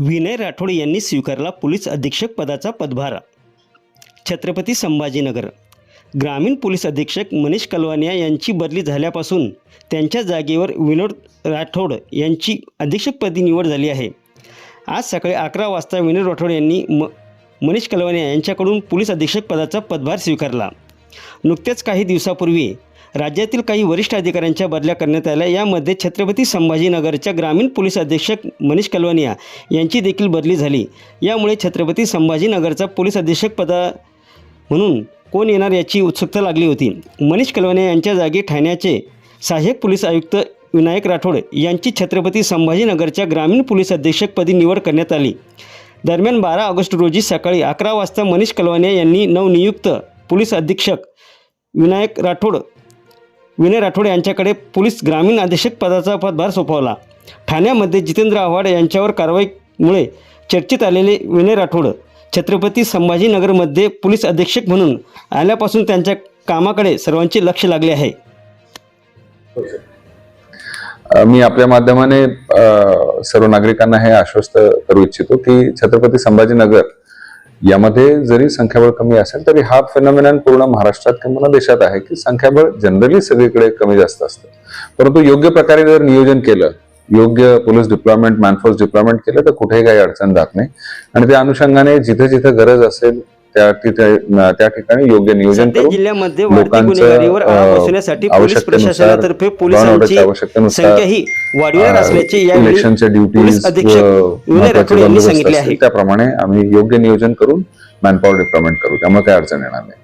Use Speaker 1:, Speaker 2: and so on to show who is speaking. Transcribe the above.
Speaker 1: विनय राठोड यांनी स्वीकारला पोलीस अधीक्षक पदाचा पदभार. छत्रपती संभाजीनगर. ग्रामीण पोलीस अधीक्षक मनीष कलवानिया यांची बदली झाल्यापासून त्यांच्या जागेवर विनोद राठोड यांची अधीक्षकपदी निवड झाली आहे. आज सकाळी अकरा वाजता विनोद राठोड यांनी म मनीष कलवानिया यांच्याकडून पोलीस अधीक्षक पदाचा पदभार स्वीकारला. नुकत्याच काही दिवसापूर्वी राज्यातील काही वरिष्ठ अधिकाऱ्यांच्या बदल्या करण्यात आल्या. यामध्ये छत्रपती संभाजीनगरच्या ग्रामीण पोलीस अधीक्षक मनीष कलवानिया यांची देखील बदली झाली. यामुळे छत्रपती संभाजीनगरचा पोलीस अधीक्षक पदा म्हणून कोण येणार याची उत्सुकता लागली होती. मनीष कलवानिया यांच्या जागी ठाण्याचे सहाय्यक पोलीस आयुक्त विनायक राठोड यांची छत्रपती संभाजीनगरच्या ग्रामीण पोलीस अधीक्षकपदी निवड करण्यात आली. दरम्यान बारा ऑगस्ट रोजी सकाळी अकरा वाजता मनीष कलवानिया यांनी नवनियुक्त पोलीस अधीक्षक विनायक राठोड विनय राठोड यांच्याकडे पोलीस ग्रामीण अधीक्षक पदाचा पदभार सोपवला. ठाण्यामध्ये जितेंद्र आव्हाड यांच्यावर कारवाईमुळे चर्चेत आलेले विनय राठोड छत्रपती संभाजीनगरमध्ये पोलीस अधीक्षक म्हणून आल्यापासून त्यांच्या कामाकडे सर्वांचे लक्ष लागले आहे.
Speaker 2: मी आपल्या माध्यमाने सर्व नागरिकांना हे आश्वस्त करू इच्छितो की छत्रपती संभाजीनगर यामध्ये जरी संख्याबळ कमी असेल तरी हा फेनॉमिनन पूर्ण महाराष्ट्रात किंवा देशात आहे की संख्याबळ जनरली सगळीकडे कमी जास्त असतं. परंतु योग्य प्रकारे जर नियोजन केलं योग्य पोलीस डिप्लॉयमेंट मॅनफोर्स डिप्लॉयमेंट केलं तर कुठेही काही अडचण जात नाही. आणि त्या अनुषंगाने जिथे जिथे गरज असेल त्या तिथे त्या ठिकाणी योग्य नियोजन
Speaker 1: सध्या जिल्ह्यामध्ये वाढती
Speaker 2: लोकांचं,
Speaker 1: गुन्हेगारीवर आळा
Speaker 2: अ,
Speaker 1: बसवण्यासाठी पोलीस प्रशासनातर्फे पोलिसांची संख्या ही वाढविणार असल्याचे यावेळी
Speaker 2: इलेक्शनच्या
Speaker 1: पोलीस
Speaker 2: ड्युटीज
Speaker 1: अधीक्षक विनय राठोड यांनी सांगितले आहे.
Speaker 2: त्याप्रमाणे आम्ही योग्य नियोजन करून मॅनपॉवर डिप्लॉयमेंट करू. त्यामुळे काही अडचण येणार नाही.